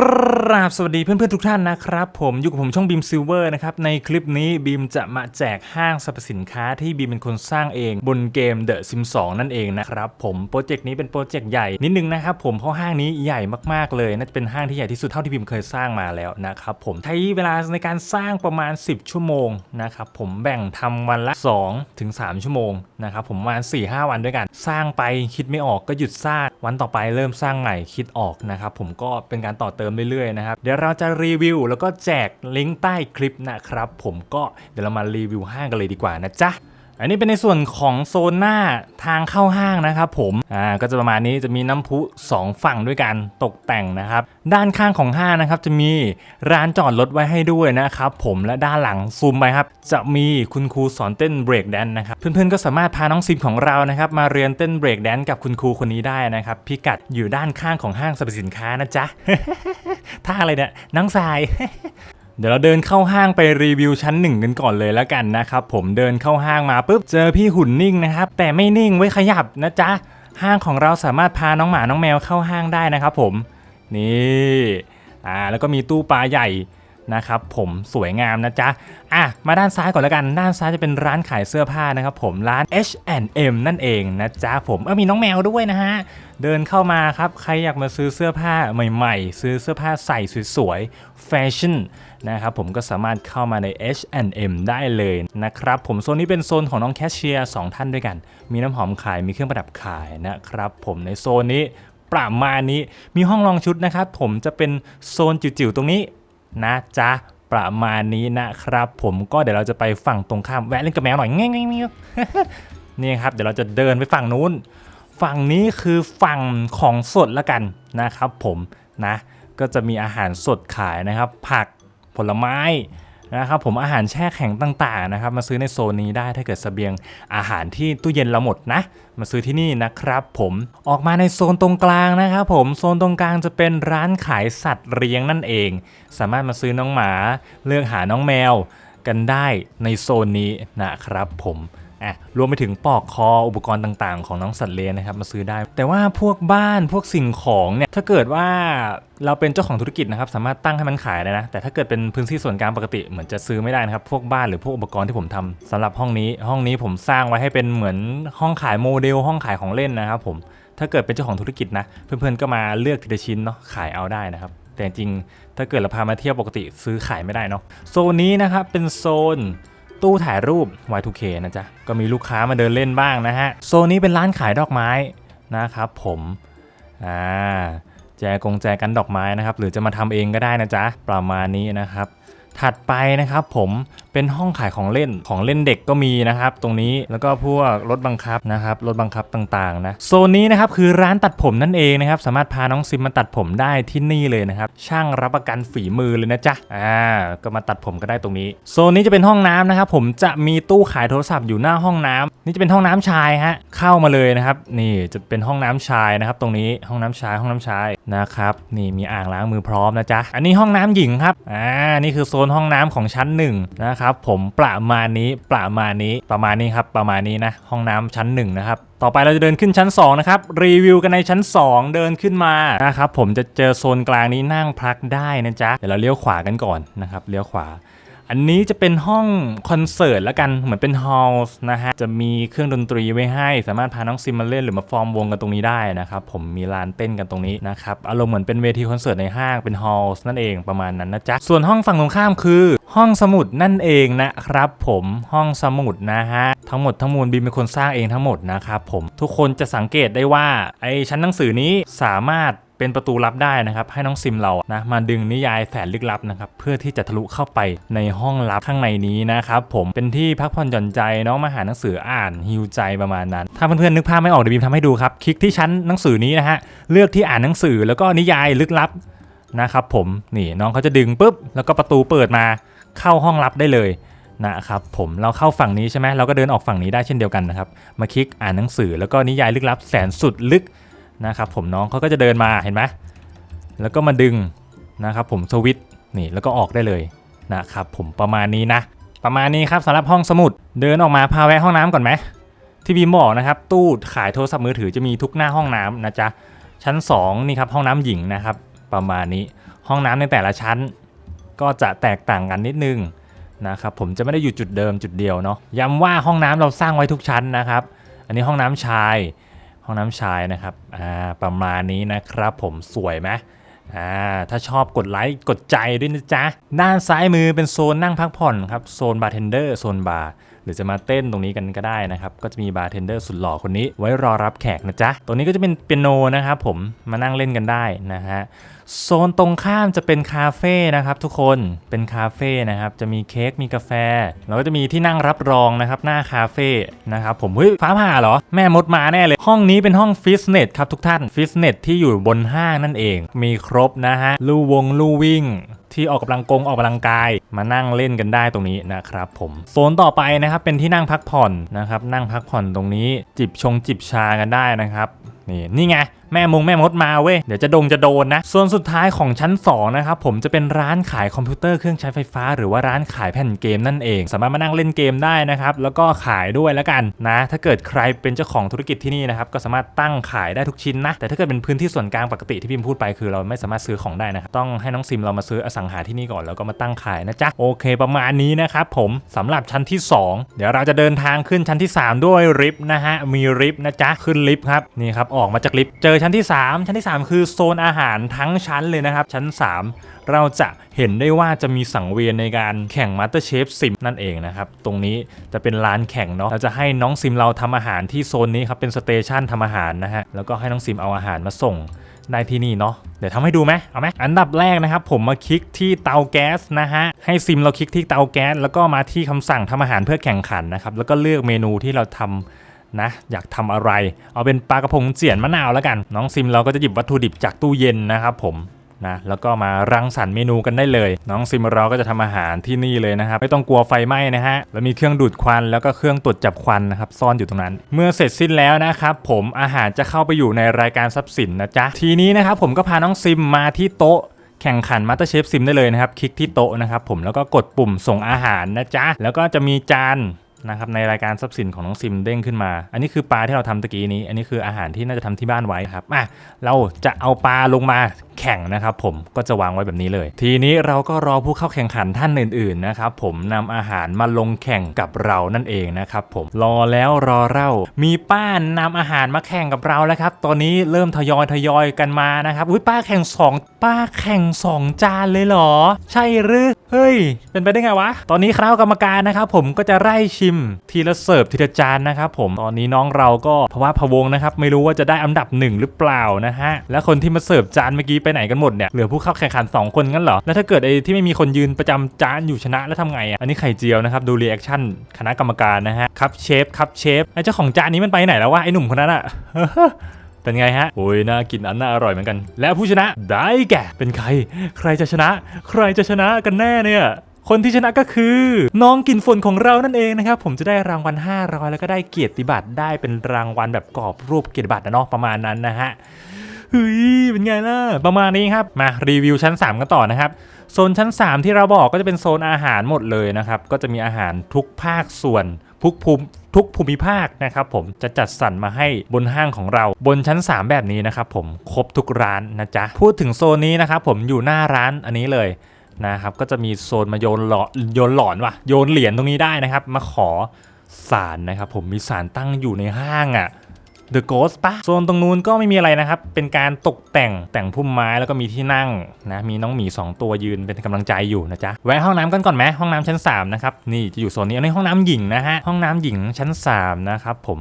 กราบสวัสดีเพื่อนๆทุกท่านนะครับ ผมอยู่กับผมช่องบีมซิลเวอร์นะครับ ในคลิปนี้บีมจะมาแจกห้างสรรพสินค้าที่บีมเป็นคนสร้างเองบนเกม The Sim 2นั่นเองนะครับผมโปรเจกต์นี้เป็นโปรเจกต์ใหญ่นิดนึงนะครับผมเพราะห้างนี้ใหญ่มากๆเลยน่าจะเป็นห้างที่ใหญ่ที่สุดเท่าที่บีมเคยสร้างมาแล้วนะครับผมใช้เวลาในการสร้างประมาณ 10 ชั่วโมงนะครับผมแบ่งทำวันละ2ถึง3ชั่วโมงนะครับผมประมาณ4-5 วันด้วยกัน สร้างไปคิดไม่ออกก็หยุดสร้างวันต่อไปเริ่มสร้างใหม่คิดออกนะครับผมก็เป็นการต่อเติมเรื่อยๆนะครับเดี๋ยวเราจะรีวิว แล้วก็แจกลิงก์ใต้คลิปนะครับผมก็เดี๋ยวเรามารีวิวห้างกันเลยดีกว่านะจ๊ะ อันนี้เป็นในส่วนของโซนหน้าทางเข้าห้างนะครับผม อ่า ก็จะประมาณนี้จะมีน้ำพุ 2 ฝั่งด้วยกันตกแต่งนะครับ ด้านข้างของห้างนะครับจะมีร้านจอดรถไว้ให้ด้วยนะครับผมและด้านหลังซูมไปครับ จะมีคุณครูสอนเต้นเบรกแดนนะครับ เพื่อนๆก็สามารถพาน้องซิมของเรานะครับมาเรียนเต้นเบรกแดนกับคุณครูคนนี้ได้นะครับพิกัดอยู่ด้านข้างของห้างสรรพสินค้านะจ๊ะท่าอะไรเนี่ยน้องทราย เดี๋ยวเราเดินเข้าห้างไปรีวิวชั้นหนึ่งกันก่อนเลยแล้วกันนะครับผมเดินเข้าห้างมาปุ๊บเจอพี่หุ่นนิ่งนะครับแต่ไม่นิ่งไว้ขยับนะจ๊ะห้างของเราสามารถพาน้องหมาน้องแมวเข้าห้างได้นะครับผมนี่อ่าแล้วก็มีตู้ปลาใหญ่ นะครับผมสวยงามนะจ๊ะอะมาด้านซ้ายก่อนแล้วกัน ด้านซ้ายจะเป็นร้านขายเสื้อผ้านะครับผมร้าน H&M นั่นเองนะจ๊ะผมเออมีน้องแมวด้วยนะฮะเดินเข้ามาครับใครอยากมาซื้อเสื้อผ้าใหม่ ๆ ซื้อเสื้อผ้าใส่สวยๆแฟชั่นนะครับผมก็สามารถเข้ามาใน H&M ได้เลยนะครับผมโซนนี้เป็นโซนของน้องแคชเชียร์สองท่านด้วยกัน มีน้ำหอมขายมีเครื่องประดับขายนะครับผมในโซนนี้ประมาณนี้มีห้องรองชุดนะครับผมจะเป็นโซนจิ๋วๆตรงนี้ นะจ๊ะประมาณนี้นะครับ ผมก็เดี๋ยวเราจะไปฝั่งตรงข้ามแวะเล่นกับแมวหน่อยง่ายๆนี่ครับเดี๋ยวเราจะเดินไปฝั่งนู้น ฝั่งนี้คือฝั่งของสดละกันนะครับ ผมนะ ก็จะมีอาหารสดขายนะครับ ผักผลไม้ นะครับผมอาหารแช่แข็งต่างๆนะครับมาซื้อในโซนนี้ได้ถ้าเกิดเสบียงอาหารที่ตู้เย็นเราหมดนะมาซื้อที่นี่นะครับผมออกมาในโซนตรงกลางนะครับผมโซนตรงกลางจะเป็นร้านขายสัตว์เลี้ยงนั่นเอง สามารถมาซื้อน้องหมา เลือกหาน้องแมวกันได้ในโซนนี้นะครับผม อะรวมไปถึงปลอกคออุปกรณ์ต่างๆ ของน้องสัตว์เลี้ยงนะครับมาซื้อได้ แต่ว่าพวกบ้านพวกสิ่งของเนี่ยถ้าเกิดว่าเราเป็นเจ้าของธุรกิจนะครับสามารถตั้งให้มันขายได้นะ แต่ถ้าเกิดเป็นพื้นที่ส่วนกลางปกติเหมือนจะซื้อไม่ได้นะครับพวกบ้านหรือพวกอุปกรณ์ที่ผมทำสำหรับห้องนี้ ห้องนี้ผมสร้างไว้ให้เป็นเหมือนห้องขายโมเดล ห้องขายของเล่นนะครับผมถ้าเกิดเป็นเจ้าของธุรกิจนะเพื่อนๆก็มาเลือกทีละชิ้นเนาะขายเอาได้นะครับแต่จริงถ้าเกิดเราพามาเที่ยวปกติซื้อขายไม่ได้เนาะโซนนี้นะครับเป็นโซน ตู้ถ่ายรูป Y2K นะจ๊ะ ก็มีลูกค้ามาเดินเล่นบ้างนะฮะ โซนนี้เป็นร้านขายดอกไม้นะครับผมอ่าแจกงแจกันดอกไม้นะครับ หรือจะมาทำเองก็ได้นะจ๊ะ ประมาณนี้นะครับ ถัดไปนะครับผม เป็นห้องขายของเล่นของเล่นเด็กก็มีนะครับ ตรงนี้แล้วก็พวกรถบังคับนะครับรถบังคับต่างๆนะโซนนี้นะครับคือร้านตัดผมนั่นเองนะครับ สามารถพาน้องซิมมาตัดผมได้ที่นี่เลยนะครับ ช่างรับประกันฝีมือเลยนะจ๊ะอ่าก็มาตัดผมก็ได้ตรงนี้ โซนนี้จะเป็นห้องน้ำนะครับ ผมจะมีตู้ขายโทรศัพท์อยู่หน้าห้องน้ำนี่จะเป็นห้องน้ำชายฮะเข้ามาเลยนะครับ นี่จะเป็นห้องน้ำชายนะครับ ตรงนี้ห้องน้ำชายห้องน้ำชายนะครับนี่มีอ่างล้างมือพร้อมนะจ๊ะอันนี้ห้องน้ำหญิงครับอ่านี่คือโซนห้องน้ำของชั้นหนึ่งนะครับผมประมาณนี้ประมาณนี้ประมาณนี้ครับประมาณนี้นะห้องน้ำชั้นหนึ่งนะครับต่อไปเราจะเดินขึ้นชั้น 2 นะครับ รีวิวกันในชั้น 2 เดินขึ้นมานะครับผมจะเจอโซนกลางนี้นั่งพักได้นะจ๊ะเดี๋ยวเราเลี้ยวขวากันก่อนนะครับเลี้ยวขวา อันนี้จะเป็นห้องคอนเสิร์ตแล้วกันเหมือนเป็นฮอลล์นะฮะ จะมีเครื่องดนตรีไว้ให้ สามารถพาน้องซิมมาเล่นหรือมาฟอร์มวงกันตรงนี้ได้นะครับ ผมมีลานเต้นกันตรงนี้นะครับ อารมณ์เหมือนเป็นเวทีคอนเสิร์ตในห้างเป็นฮอลล์นั่นเองประมาณนั้นนะจ๊ะ ส่วนห้องฝั่งตรงข้ามคือห้องสมุดนั่นเองนะครับผมห้องสมุดนะฮะ ทั้งหมดทั้งมวลบีมเป็นคนสร้างเองทั้งหมดนะครับผมทุกคนจะสังเกตได้ว่าไอ้ชั้นหนังสือนี้สามารถ เป็นประตูลับได้นะครับให้น้องซิมเรานะมาดึงนิยายแสนลึกลับนะครับเพื่อที่จะทะลุเข้าไปในห้องลับข้างในนี้นะครับผมเป็นที่พักผ่อนหย่อนใจน้องมาหาหนังสืออ่านฮิวใจประมาณนั้น ถ้าเพื่อนๆนึกภาพไม่ออกเดี๋ยวบีมทำให้ดูครับคลิกที่ชั้นหนังสือนี้นะฮะเลือกที่อ่านหนังสือแล้วก็นิยายลึกลับนะครับผมนี่น้องเขาจะดึงปุ๊บแล้วก็ประตูเปิดมาเข้าห้องลับได้เลยนะครับผมเราเข้าฝั่งนี้ใช่ไหมเราก็เดินออกฝั่งนี้ได้เช่นเดียวกันนะครับมาคลิกอ่านหนังสือแล้วก็นิยายลึกลับแสนสุดลึก นะครับผมน้องเขาก็จะเดินมาเห็นไหมแล้วก็มาดึงนะครับผมสวิตนี่แล้วก็ออกได้เลยนะครับผมประมาณนี้นะ ประมาณนี้ครับสำหรับห้องสมุดเดินออกมาพาแวะห้องน้ำก่อนไหมที่บีมบอกนะครับตู้ขายโทรศัพท์มือถือจะมีทุกหน้าห้องน้ำนะจ๊ะชั้น 2 นี่ครับห้องน้ำหญิงนะครับประมาณนี้ห้องน้ำในแต่ละชั้น ก็จะแตกต่างกันนิดนึงนะครับผมจะไม่ได้อยู่จุดเดิมจุดเดียวเนาะย้ำว่าห้องน้ำเราสร้างไว้ทุกชั้นนะครับ อันนี้ห้องน้ำชาย ห้องน้ำชายนะครับอ่าประมาณนี้นะครับผมสวยไหมอ่าถ้าชอบกดไลค์กดใจด้วยนะจ๊ะ ด้านซ้ายมือเป็นโซนนั่งพักผ่อนครับ โซนบาร์เทนเดอร์โซนบาร์ หรือจะมาเต้นตรงนี้กันก็ได้นะครับ ก็จะมีบาร์เทนเดอร์สุดหล่อคนนี้ ไว้รอรับแขกนะจ๊ะ ตรงนี้ก็จะเป็นเปียโนนะครับผมมานั่งเล่นกันได้นะฮะโซนตรงข้ามจะเป็นคาเฟ่นะครับทุกคนเป็นคาเฟ่นะครับจะมีเค้กมีกาแฟ แล้วก็จะมีที่นั่งรับรองนะครับหน้าคาเฟ่นะครับผมเฮ้ยฟ้าผ่าเหรอ แม่มดมาแน่เลย ห้องนี้เป็นห้องฟิตเนสครับทุกท่านฟิตเนสที่อยู่บนห้างนั่นเอง มีครบนะฮะลู่วงลู่วิ่ง ที่ออกกำลังกงออกกำลังกาย มานั่งเล่นกันได้ตรงนี้นะครับผมโซนต่อไปนะครับเป็นที่นั่งพักผ่อนนะครับนั่งพักผ่อนตรงนี้จิบชงจิบชากันได้นะครับนี่นี่ไงแม่มงแม่มดมาเว้ย เดี๋ยวจะดงจะโดนนะ ส่วนสุดท้ายของชั้น 2 นะครับ ผมจะเป็นร้านขายคอมพิวเตอร์เครื่องใช้ไฟฟ้า หรือว่าร้านขายแผ่นเกมนั่นเอง สามารถมานั่งเล่นเกมได้นะครับ แล้วก็ขายด้วยแล้วกันนะ ถ้าเกิดใครเป็นเจ้าของธุรกิจที่นี่นะครับ ก็สามารถตั้งขายได้ทุกชิ้นนะ แต่ถ้าเกิดเป็นพื้นที่ส่วนกลางปกติที่พิมพ์พูดไปคือเราไม่สามารถซื้อของได้นะครับ ต้องให้น้องซิมเรามาซื้ออสังหาที่นี่ก่อนแล้วก็มาตั้งขายนะจ๊ะ โอเค ประมาณนี้นะครับผมสำหรับชั้นที่ 2 เดี๋ยวเราจะเดินทางขึ้นชั้นที่ 3 ด้วยลิฟต์นะฮะ มีลิฟต์นะจ๊ะ ขึ้นลิฟต์ครับ นี่ครับ ออกมาจากลิฟต์เจอชั้นที่ 3 ชั้นที่ 3 คือโซนอาหารทั้งชั้นเลยนะครับ ชั้น 3 เราจะเห็นได้ว่าจะมีสังเวียนในการแข่ง Master Chef ซิมนั่นเองนะครับ ตรงนี้จะเป็นร้านแข่งเนาะเราจะให้น้องซิมเราทำอาหารที่โซนนี้ครับเป็นสเตชันทำอาหารนะฮะแล้วก็ให้น้องซิมเอาอาหารมาส่งได้ที่นี่เนาะเดี๋ยวทำให้ดูไหมเอาไหมอันดับแรกนะครับ ผมมาคลิกที่เตาแก๊สนะฮะให้ซิมเราคลิกที่เตาแก๊ส แล้วก็มาที่คำสั่งทำอาหารเพื่อแข่งขันนะครับแล้วก็เลือกเมนูที่เราทำ นะอยากทำอะไร เอาเป็นปลากระพงเจียนมะนาวแล้วกัน น้องซิมเราก็จะหยิบวัตถุดิบจากตู้เย็นนะครับผมนะแล้วก็มารังสรรค์เมนูกันได้เลย น้องซิมเราก็จะทำอาหารที่นี่เลยนะครับไม่ต้องกลัวไฟไหม้นะฮะแล้วมีเครื่องดูดควันแล้วก็เครื่องตรวจจับควันนะครับซ่อนอยู่ตรงนั้น เมื่อเสร็จสิ้นแล้วนะครับผมอาหารจะเข้าไปอยู่ในรายการทรัพย์สินนะจ๊ะทีนี้นะครับผมก็พาน้องซิมมาที่โต๊ะแข่งขัน MasterChef Sim ได้เลยนะครับ คลิกที่โต๊ะนะครับผมแล้วก็กดปุ่มส่งอาหารนะจ๊ะแล้วก็จะมีจาน นะครับในรายการทรัพย์สินของน้องซิมเด้งขึ้นมา อันนี้คือปลาที่เราทำตะกี้นี้ อันนี้คืออาหารที่น่าจะทำที่บ้านไว้ครับอะเราจะเอาปลาลงมาแข่งนะครับผมก็จะวางไว้แบบนี้เลย ทีนี้เราก็รอผู้เข้าแข่งขันท่านอื่นๆนะครับผมนำอาหารมาลงแข่งกับเรานั่นเองนะครับผมรอแล้วรอเล่ามีป้านนำอาหารมาแข่งกับเราแล้วครับตอนนี้เริ่มทยอยทยอยกันมานะครับอุ้ยป้าแข่งสองป้าแข่งสองจานเลยเหรอ ใช่หรือ เฮ้ย เป็นไปได้ไงวะ ตอนนี้คณะกรรมการนะครับผมก็จะไล่ชิมทีละเสิร์ฟทีละจานนะครับผม ตอนนี้น้องเราก็ภาวะพะวงนะครับ ไม่รู้ว่าจะได้อันดับหนึ่งหรือเปล่านะฮะ และคนที่มาเสิร์ฟจานเมื่อกี้ไปไหนกันหมดเนี่ย เหลือผู้เข้าแข่งขัน 2 คนงั้นเหรอ แล้วถ้าเกิดไอ้ที่ไม่มีคนยืนประจำจานอยู่ชนะแล้วทำไงอะ อันนี้ไข่เจียวนะครับ ดูรีแอคชั่นคณะกรรมการนะฮะ ครับเชฟ ครับเชฟ ไอ้เจ้าของจานนี้มันไปไหนแล้ววะ ไอ้หนุ่มคนนั้นอะ เป็นไงฮะโอ้ยน่ากินอันน่าอร่อยเหมือนกัน และผู้ชนะได้แก่เป็นใคร ใครจะชนะ ใครจะชนะกันแน่เนี่ยคนที่ชนะก็คือ น้องกินฝนของเรานั่นเองนะครับผมจะได้รางวัล 500 แล้วก็ได้เกียรติบัตรได้เป็นรางวัลแบบกรอบรูปเกียรติบัตรนะเนาะประมาณนั้นนะฮะเฮ้ยเป็นไงล่ะประมาณนี้ครับมารีวิวชั้น 3 กันต่อนะครับโซนชั้น 3 ที่เราบอกก็จะเป็นโซนอาหารหมดเลยนะครับก็จะมีอาหารทุกภาคส่วน ทุกภูมิทุกภูมิภาคนะครับผมจะจัดสรรมาให้บนห้างของเราบนชั้น 3 แบบนี้นะครับผมครบทุกร้านนะจ๊ะพูดถึงโซนนี้นะครับผมอยู่หน้าร้านอันนี้เลยนะครับก็จะมีโซนมาโยนหลอนโยนหลอนว่ะโยนเหรียญตรงนี้ได้นะครับ มาขอสารนะครับผมมีสารตั้งอยู่ในห้างอะ The Ghost ปะโซนตรงนู้นก็ไม่มีอะไรนะครับ เป็นการตกแต่งแต่งพุ่มไม้แล้วก็มีที่นั่งนะมีน้องหมี 2 ตัวยืนเป็นกำลังใจอยู่นะจ๊ะแวะห้องน้ำกันก่อนไหมห้องน้ำชั้น 3 นะครับ นี่จะอยู่โซนนี้อันนี้ห้องน้ำหญิงนะฮะห้องน้ำหญิงชั้น 3 นะครับผม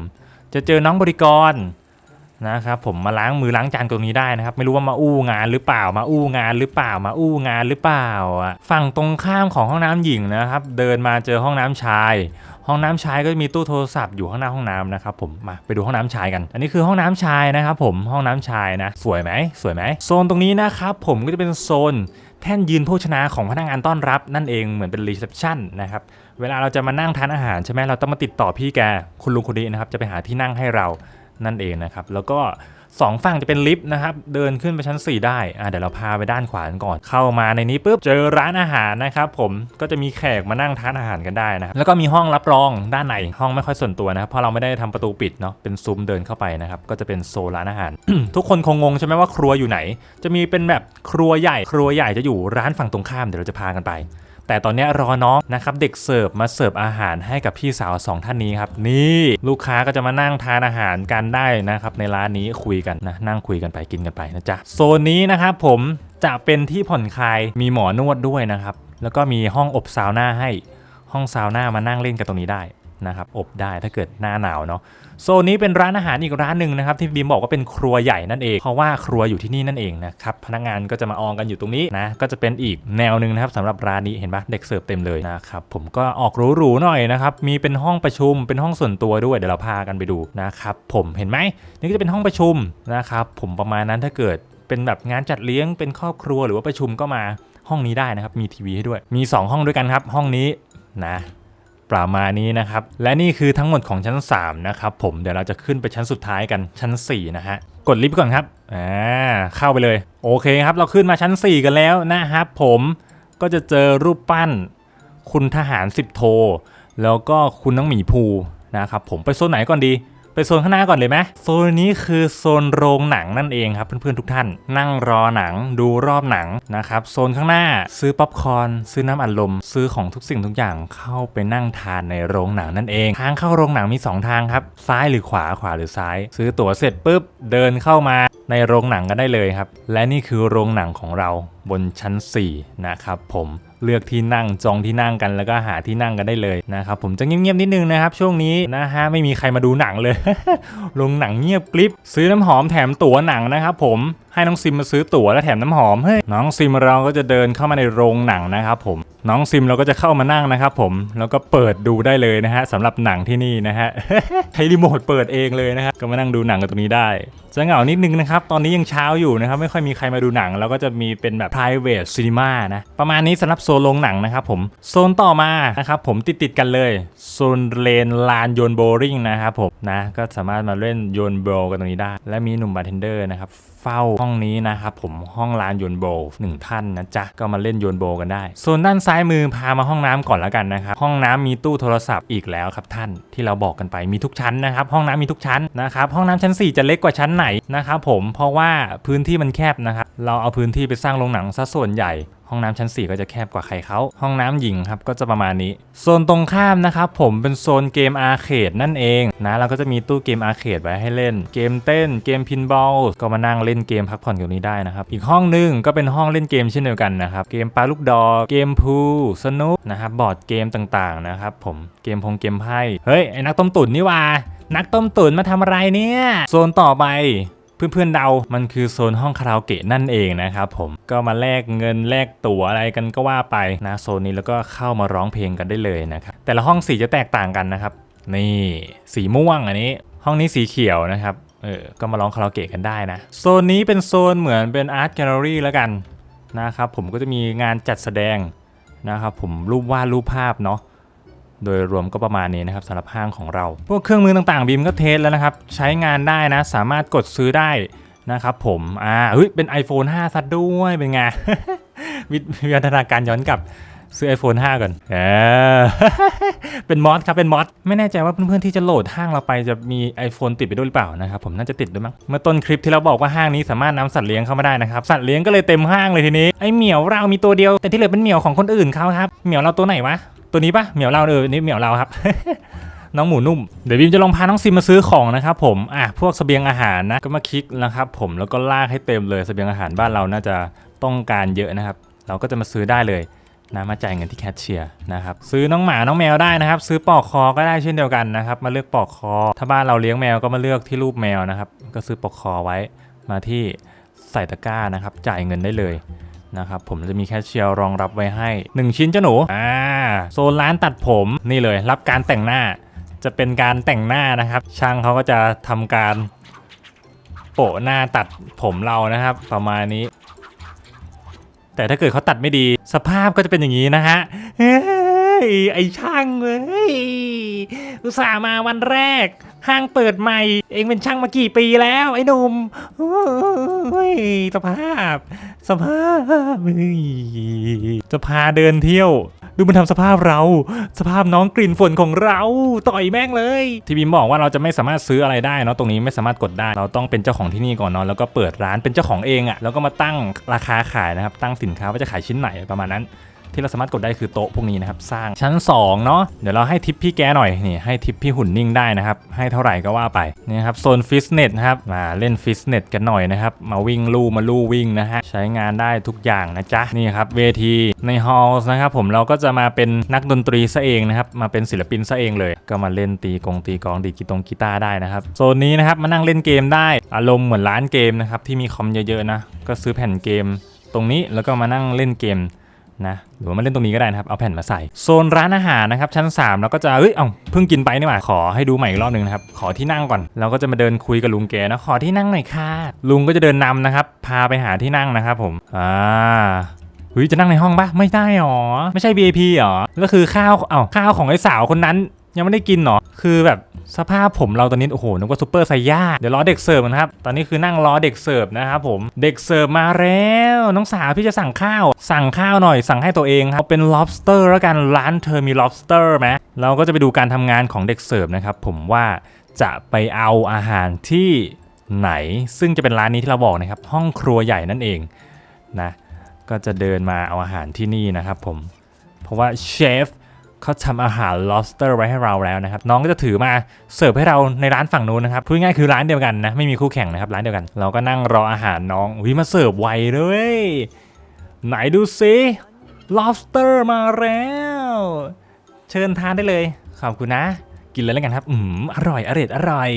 จะเจอน้องบริกรนะครับผมมาล้างมือล้างจานตรงนี้ได้นะครับ ไม่รู้ว่ามาอู้งานหรือเปล่า มาอู้งานหรือเปล่า มาอู้งานหรือเปล่าอะฝั่งตรงข้ามของห้องน้ำหญิงนะครับ เดินมาเจอห้องน้ำชาย ห้องน้ำชายก็จะมีตู้โทรศัพท์อยู่ข้างหน้าห้องน้ำนะครับผมมาไปดูห้องน้ำชายกัน อันนี้คือห้องน้ำชายนะครับผมห้องน้ำชายนะ สวยไหมสวยไหมโซนตรงนี้นะครับผมก็จะเป็นโซนแท่นยืนโภชนาของพนักงานต้อนรับนั่นเองเหมือนเป็นรีเซพชันนะครับเวลาเราจะมานั่งทานอาหารใช่ไหมเราต้องมาติดต่อพี่แกคุณลุงคนนี้นะครับจะไปหาที่นั่งให้เรานั่นเองนะครับแล้วก็ สองฝั่งจะเป็นลิฟต์นะครับ เดินขึ้นไปชั้น 4 ได้อ่าเดี๋ยวเราพาไปด้านขวากันก่อน เข้ามาในนี้ปุ๊บเจอร้านอาหารนะครับผมก็จะมีแขกมานั่งทานอาหารกันได้นะครับแล้วก็มีห้องรับรองด้านในห้องไม่ค่อยส่วนตัวนะครับเพราะเราไม่ได้ทำประตูปิดเนาะเป็นซุ้มเดินเข้าไปนะครับก็จะเป็นโซนร้านอาหาร ทุกคนคงงงใช่ไหมว่าครัวอยู่ไหน จะมีเป็นแบบครัวใหญ่ ครัวใหญ่จะอยู่ร้านฝั่งตรงข้ามเดี๋ยวเราจะพากันไป แต่ตอนนี้รอน้องนะครับเด็กเสิร์ฟมาเสิร์ฟอาหารให้กับพี่สาวสองท่านนี้ครับนี่ลูกค้าก็จะมานั่งทานอาหารกันได้นะครับในร้านนี้คุยกันนะนั่งคุยกันไปกินกันไปนะจ๊ะโซนนี้นะครับผมจะเป็นที่ผ่อนคลายมีหมอนวดด้วยนะครับแล้วก็มีห้องอบซาวน่าให้ห้องซาวน่ามานั่งเล่นกันตรงนี้ได้ นะครับอบได้ถ้าเกิดหน้าหนาวเนาะโซนนี้เป็นร้านอาหารอีกร้านหนึ่งนะครับที่บีมบอกว่าเป็นครัวใหญ่นั่นเอง เพราะว่าครัวอยู่ที่นี่นั่นเองนะครับพนักงานก็จะมาอองกันอยู่ตรงนี้นะก็จะเป็นอีกแนวหนึ่งนะครับสำหรับร้านนี้เห็นปะเด็กเสิร์ฟเต็มเลยนะครับผมก็ออกหรูๆหน่อยนะครับมีเป็นห้องประชุมเป็นห้องส่วนตัวด้วยเดี๋ยวเราพากันไปดูนะครับผมเห็นไหมนี่ก็จะเป็นห้องประชุมนะครับผมประมาณนั้นถ้าเกิดเป็นแบบงานจัดเลี้ยงเป็นครอบครัวหรือว่าประชุมก็มาห้องนี้ได้นะครับมีทีวีให้ด้วย มี 2 ห้องด้วยกันครับห้องนี้นะ ประมาณนี้นะครับ และนี่คือทั้งหมดของชั้น 3 นะครับผมเดี๋ยวเราจะขึ้นไปชั้นสุดท้ายกันชั้น 4 นะฮะ กดลิฟต์ก่อนครับอ่าเข้าไปเลย โอเคครับ เราขึ้นมาชั้น 4 กันแล้วนะครับผมก็จะเจอรูปปั้น คุณทหาร10โท แล้วก็คุณน้องหมีภูนะครับผมไปโซนไหนก่อนดี ไปโซนข้างหน้าก่อนเลยไหมโซนนี้คือโซนโรงหนังนั่นเองครับเพื่อนๆทุกท่าน นั่งรอหนังดูรอบหนังนะครับโซนข้างหน้าซื้อป๊อปคอร์นซื้อน้ำอัดลมซื้อของทุกสิ่งทุกอย่างเข้าไปนั่งทานในโรงหนังนั่นเอง ทางเข้าโรงหนังมี 2 ทางครับ ซ้ายหรือขวาขวาหรือซ้าย ซื้อตั๋วเสร็จปุ๊บเดินเข้ามาในโรงหนังกันได้เลยครับ และนี่คือโรงหนังของเราบนชั้น 4 นะครับผม เลือกที่นั่งจองที่นั่งกันแล้วก็หาที่นั่งกันได้เลยนะครับผมจะเงียบๆนิดนึงนะครับช่วงนี้นะฮะไม่มีใครมาดูหนังเลยลงหนังเงียบกริบซื้อน้ำหอมแถมตั๋วหนังนะครับผม ให้น้องซิมมาซื้อตั๋วและแถมน้ำหอมเฮ้ยน้องซิมเราก็จะเดินเข้ามาในโรงหนังนะครับผมน้องซิมเราก็จะเข้ามานั่งนะครับผมแล้วก็เปิดดูได้เลยนะฮะสำหรับหนังที่นี่นะฮะใช้รีโมทเปิดเองเลยนะครับก็มานั่งดูหนังกันตรงนี้ได้จะเหงานิดนึงนะครับ ตอนนี้ยังเช้าอยู่นะครับ ไม่ค่อยมีใครมาดูหนัง แล้วก็จะมีเป็นแบบ private cinema นะ ประมาณนี้สำหรับโซนโรงหนังนะครับผม โซนต่อมานะครับผมติดติดกันเลย โซนเลนลานโยนโบลิ่งนะครับผมนะ ก็สามารถมาเล่นโยนโบว์กันตรงนี้ได้ และมีหนุ่มบาร์เทนเดอร์นะครับ เฝ้าห้องนี้นะครับผมห้องลานโยนโบหนึ่งท่านนะจ๊ะก็มาเล่นโยนโบกันได้โซนด้านซ้ายมือพามาห้องน้ำก่อนแล้วกันนะครับห้องน้ำมีตู้โทรศัพท์อีกแล้วครับท่านที่เราบอกกันไปมีทุกชั้นนะครับห้องน้ำมีทุกชั้นนะครับห้องน้ำชั้น 4 จะเล็กกว่าชั้นไหนนะครับผมเพราะว่าพื้นที่มันแคบนะครับเราเอาพื้นที่ไปสร้างโรงหนังซะส่วนใหญ่ ห้องน้ำชั้น 4 ก็จะแคบกว่าใครเขาห้องน้ำหญิงครับก็จะประมาณนี้ โซนตรงข้ามนะครับผมเป็นโซนเกมอาร์เคดนั่นเองนะเราก็จะมีตู้เกมอาร์เคดไว้ให้เล่น เกมเต้นเกมพินบอลก็มานั่งเล่นเกมพักผ่อนตรงนี้ได้นะครับอีกห้องหนึงก็เป็นห้องเล่นเกมเช่นเดียวกันนะครับเกมปลาลูกดอเกมพูลสนุกนะครับบอร์ดเกมต่างๆนะครับผมเกมพงเกมไพ่เฮ้ยไอ้นักต้มตุ๋นนี่ว่านักต้มตุ๋นมาทำอะไรเนี่ย โซนต่อไป เพื่อนๆเดา มันคือโซนห้องคาราโอเกะนั่นเองนะครับผม ก็มาแลกเงินแลกตั๋วอะไรกันก็ว่าไปนะโซนนี้แล้วก็เข้ามาร้องเพลงกันได้เลยนะครับ แต่ละห้องสีจะแตกต่างกันนะครับ นี่สีม่วงอันนี้ ห้องนี้สีเขียวนะครับ เออ ก็มาร้องคาราโอเกะกันได้นะ โซนนี้เป็นโซนเหมือนเป็นอาร์ตแกลเลอรี่แล้วกันนะครับผมก็จะมีงานจัดแสดงนะครับผมรูปวาดรูปภาพเนาะ โดยรวมก็ประมาณนี้นะครับสำหรับห้างของเรา พวกเครื่องมือต่างๆบีมก็เทสแล้วนะครับ ใช้งานได้นะ สามารถกดซื้อได้นะครับผม อ่าเฮ้ย เป็น iPhone 5 ซัดด้วย เป็นไงวิวิวัฒนาการย้อนกลับ ซื้อ iPhone 5 ก่อน เออ เป็นมอดครับ เป็นมอดไม่แน่ใจว่าเพื่อนๆที่จะโหลดห้างเราไปจะมี iPhone ติดไปด้วยหรือเปล่านะครับ ผมน่าจะติดด้วยมั้ง เมื่อต้นคลิปที่เราบอกว่าห้างนี้สามารถนำสัตว์เลี้ยงเข้ามาได้นะครับ สัตว์เลี้ยงก็เลยเต็มห้างเลยทีนี้ ไอเหมียวเรามีตัวเดียว แต่ที่เหลือเป็นเหมียวของคนอื่นเขาครับ เหมียวเราตัวไหนวะ ตัวนี้ปะเหมียวเราเออนี่เหมียวเราครับ น้องหมูนุ่ม เดี๋ยวบีมจะลองพาน้องซิมมาซื้อของนะครับผมอะพวกเสบียงอาหารนะก็มาคลิกนะครับผมแล้วก็ลากให้เต็มเลยเสบียงอาหารบ้านเราน่าจะต้องการเยอะนะครับ เราก็จะมาซื้อได้เลยนะมาจ่ายเงินที่แคชเชียร์นะครับซื้อน้องหมาน้องแมวได้นะครับ ซื้อปลอกคอก็ได้เช่นเดียวกันนะครับ มาเลือกปลอกคอ ถ้าบ้านเราเลี้ยงแมวก็มาเลือกที่รูปแมวนะครับ ก็ซื้อปลอกคอไว้มาที่ใส่ตะกร้านะครับ จ่ายเงินได้เลย นะครับผมจะมีแคชเชียร์รองรับไว้ให้ 1 ชิ้นเจ้าหนูอ่าโซนร้านตัดผมนี่เลย รับการแต่งหน้า จะเป็นการแต่งหน้านะครับ ช่างเขาก็จะทำการโปะหน้าตัดผมเรานะครับ ประมาณนี้ แต่ถ้าเกิดเขาตัดไม่ดี สภาพก็จะเป็นอย่างนี้นะฮะ ย ไอช่างเว้ยอุตส่าห์มาวันแรก ห้างเปิดใหม่ เองเป็นช่างมากี่ปีแล้ว ไอ้หนุ่มโอ้ยสภาพ สภาพเฮ้ยจะพาเดินเที่ยว ดูมันทำสภาพเรา สภาพน้องกลิ่นฝนของเรา ต่อยแม่งเลย ที่บีมบอกว่าเราจะไม่สามารถซื้ออะไรได้เนาะตรงนี้ไม่สามารถกดได้ เราต้องเป็นเจ้าของที่นี่ก่อนเนาะแล้วก็เปิดร้านเป็นเจ้าของเองอะ่ะแล้วก็มาตั้งราคาขายนะครับตั้งสินค้าว่าจะขายชิ้นไหนประมาณนั้น ที่เราสามารถกดได้คือโต๊ะพวกนี้นะครับสร้างชั้น2เนาะเดี๋ยวเราให้ทิปพี่แกหน่อยนี่ให้ทิปพี่หุ่นนิ่งได้นะครับให้เท่าไหร่ก็ว่าไปนี่ครับโซนฟิตเนสนะครับมาเล่นฟิตเนสกันหน่อยนะครับมาวิ่งลู่มาลู่วิ่งนะฮะใช้งานได้ทุกอย่างนะจ๊ะนี่ครับเวทีในฮอลล์นะครับผมเราก็จะมาเป็นนักดนตรีซะเองนะครับมาเป็นศิลปินซะเองเลย ก็มาเล่นตีกงตีกองดีกีตงกีตาร์ได้นะครับโซนนี้นะครับมานั่งเล่นเกมได้อารมณ์เหมือนร้านเกมนะครับที่มีคอมเยอะๆนะก็ซื้อแผ่นเกมตรงนี้แล้วก็มานั่งเล่นเกม นะหรือว่ามาเล่นตรงนี้ก็ได้นะครับ เอาแผ่นมาใส่ โซนร้านอาหารนะครับ ชั้น 3 แล้วก็จะ เอ้ยเอ้าเพิ่งกินไปนี่หว่า ขอให้ดูใหม่อีกรอบหนึ่งนะครับ ขอที่นั่งก่อน เราก็จะมาเดินคุยกับลุงแกนะ ขอที่นั่งหน่อยค่ะ ลุงก็จะเดินนำนะครับ พาไปหาที่นั่งนะครับผม อ่าเฮ้ยจะนั่งในห้องปะไม่ได้หรอ ไม่ใช่ VIP หรอก็คือข้าว เอ้าข้าวของไอ้สาวคนนั้น ยังไม่ได้กินหรอ คือแบบ สภาพผมเราตอนนี้โอ้โหนึกว่าซูเปอร์ไซย่าเดี๋ยวรอเด็กเสิร์ฟนะครับ ตอนนี้คือนั่งรอเด็กเสิร์ฟนะครับผมเด็กเสิร์ฟมาแล้วน้องสาวพี่จะสั่งข้าว สั่งข้าวหน่อยสั่งให้ตัวเองครับเป็น lobster แล้วกันร้านเธอมี lobster ไหมเราก็จะไปดูการทำงานของเด็กเสิร์ฟนะครับผมว่าจะไปเอาอาหารที่ไหน ซึ่งจะเป็นร้านนี้ที่เราบอกนะครับ ห้องครัวใหญ่นั่นเองนะก็จะเดินมาเอาอาหารที่นี่นะครับผมเพราะว่าเชฟ เขาทำอาหาร lobster ไว้ให้เราแล้วนะครับ น้องก็จะถือมาเสิร์ฟให้เราในร้านฝั่งนู้นนะครับพูดง่ายคือร้านเดียวกันนะ ไม่มีคู่แข่งนะครับ ร้านเดียวกัน เราก็นั่งรออาหารน้องวิมาเสิร์ฟไวเลยไหนดูซิ lobster มาแล้ว เชิญทานได้เลย ขอบคุณนะ กินเลยแล้วกันครับ อืมอร่อยอร่อยอร่อย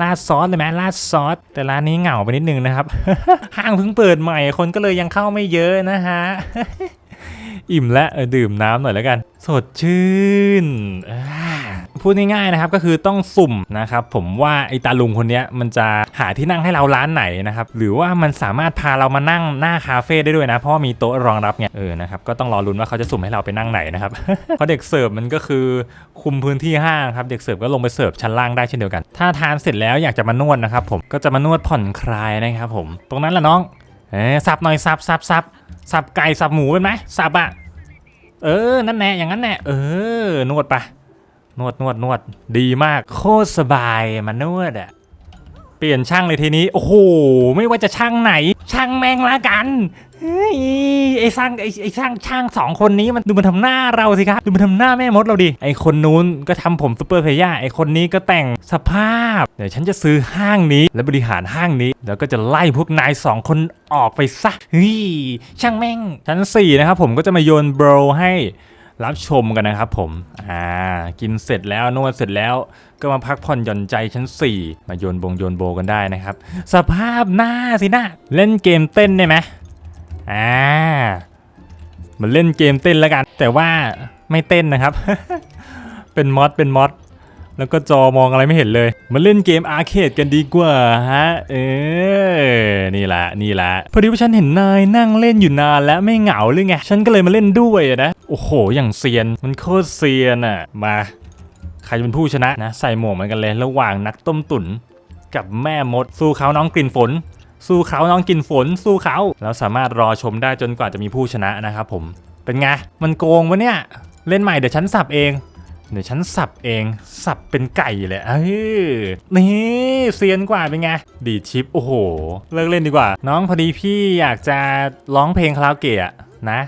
ราดซอสเลยไหมราดซอส แต่ร้านนี้เหงาไปนิดนึงนะครับ ห้างเพิ่งเปิดใหม่คนก็เลยยังเข้าไม่เยอะนะฮะ อิ่มและดื่มน้ำหน่อยแล้วกัน สดชื่นพูดง่ายๆนะครับก็คือต้องสุ่มนะครับผมว่าไอตาลุงคนนี้มันจะหาที่นั่งให้เราร้านไหนนะครับหรือว่ามันสามารถพาเรามานั่งหน้าคาเฟ่ได้ด้วยนะ เพราะว่ามีโต๊ะรองรับไงเออนะครับก็ต้องรอลุ้นว่าเขาจะสุ่มให้เราไปนั่งไหนนะครับเพราะเด็กเสิร์ฟมันก็คือคุมพื้นที่ห้างครับเด็กเสิร์ฟก็ลงไปเสิร์ฟชั้นล่างได้เช่นเดียวกัน ถ้าทานเสร็จแล้วอยากจะมานวดนะครับผมก็จะมานวดผ่อนคลายนะครับผม ตรงนั้นแหละน้อง เออสับหน่อยสับสับสับสับไก่สับหมูเป็นไหมสับอะเออ นั่นแน่อย่างนั้นแน่เออ นวดปะนวดนวดนวดดีมาก โคตรสบายมานวดอะ เปลี่ยนช่างเลยทีนี้ โอ้โห ไม่ว่าจะช่างไหน ช่างแม่งละกันเฮ้ยไอ้ช่างไอ้ไอ้ช่างช่างสองคนนี้มันดูมันทำหน้าเราสิครับ ดูมันทำหน้าแม่มดเราดิไอ้คนนู้นก็ทำผมซูเปอร์เพย่าไอ้คนนี้ก็แต่งสภาพเดี๋ยวฉันจะซื้อห้างนี้และบริหารห้างนี้ แล้วก็จะไล่พวกนายสองคนออกไปซะเฮ้ยช่างแม่งชั้น4นะครับผมก็จะมาโยนโบรให้ รับชมกันนะครับผม อ่า กินเสร็จแล้วนวดเสร็จแล้วก็มาพักผ่อนหย่อนใจชั้น 4 มาโยนบงโยนโบกันได้นะครับ สภาพหน้าสินะเล่นเกมเต้นได้ไหมอ่ามันเล่นเกมเต้นแล้วกัน แต่ว่าไม่เต้นนะครับ เป็นมอดเป็นมอด แล้วก็จอมองอะไรไม่เห็นเลย มาเล่นเกมอาร์เคดกันดีกว่าฮะ เออ นี่แหละ นี่แหละ พอดีว่าฉันเห็นนายนั่งเล่นอยู่นานแล้วไม่เหงาหรือไง ฉันก็เลยมาเล่นด้วยนะ โอ้โห อย่างเซียน มันโคตรเซียนอะ มา ใครจะเป็นผู้ชนะนะ ใส่หมวกเหมือนกันเลย ระหว่างนักต้มตุ๋นกับแม่มด สู้เขาน้องกลิ่นฝน สู้เขาน้องกลิ่นฝน สู้เขาแล้วสามารถรอชมได้จนกว่าจะมีผู้ชนะนะครับผม เป็นไง มันโกงวะเนี่ย เล่นใหม่เดี๋ยวฉันสับเอง เดี๋ยวฉันสับเองสับเป็นไก่เลยเออนี่เซียนกว่าเป็นไง ดีชิป โอ้โห เลิกเล่นดีกว่า น้องพอดีพี่อยากจะร้องเพลงคาราโอเกะนะ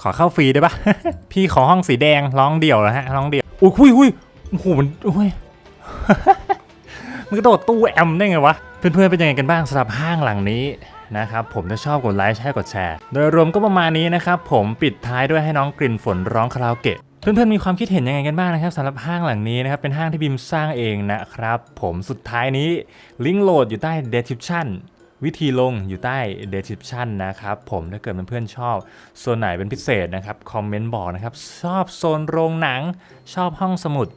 ขอเข้าฟรีได้ปะพี่ขอห้องสีแดงร้องเดี่ยวแล้วฮะร้องเดี่ยวอุ้ยอุ้ยอุ้ยโอ้โหมันโอ้ยมันกระโดดตู้แอมได้ไงวะ เพื่อนๆเป็นยังไงกันบ้างสำหรับห้างหลังนี้นะครับผมถ้าชอบกดไลค์แชร์กดแชร์ โดยรวมก็ประมาณนี้นะครับผมปิดท้ายด้วยให้น้องกลิ่นฝนร้องคาราโอเกะ เพื่อนๆมีความคิดเห็นยังไงกันบ้างนะครับสำหรับห้างหลังนี้นะครับเป็นห้างที่บิมสร้างเองนะครับ ผมสุดท้ายนี้ลิงก์โหลดอยู่ใต้ description วิธีลงอยู่ใต้ description นะครับ ผมถ้าเกิดเพื่อนๆชอบโซนไหนเป็นพิเศษนะครับ คอมเมนต์บอกนะครับ ชอบโซนโรงหนัง ชอบห้องสมุด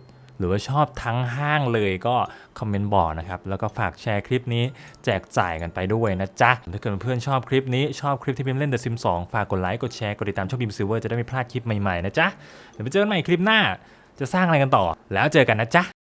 รือว่าชอบทั้งห้างเลยก็คอมเมนต์บอกนะครับ แล้วก็ฝากแชร์คลิปนี้แจกจ่ายกันไปด้วยนะจ๊ะ ถ้าเกิดเพื่อนชอบคลิปนี้ชอบคลิปที่บิมเล่น The Sims 2ฝากกดไลค์กดแชร์กดติดตามช่องบิมซิลเวอร์จะได้ไม่พลาดคลิปใหม่ๆนะจ๊ะเดี๋ยวไปเจอกันใหม่คลิปหน้าจะสร้างอะไรกันต่อ แล้วเจอกันนะจ๊ะ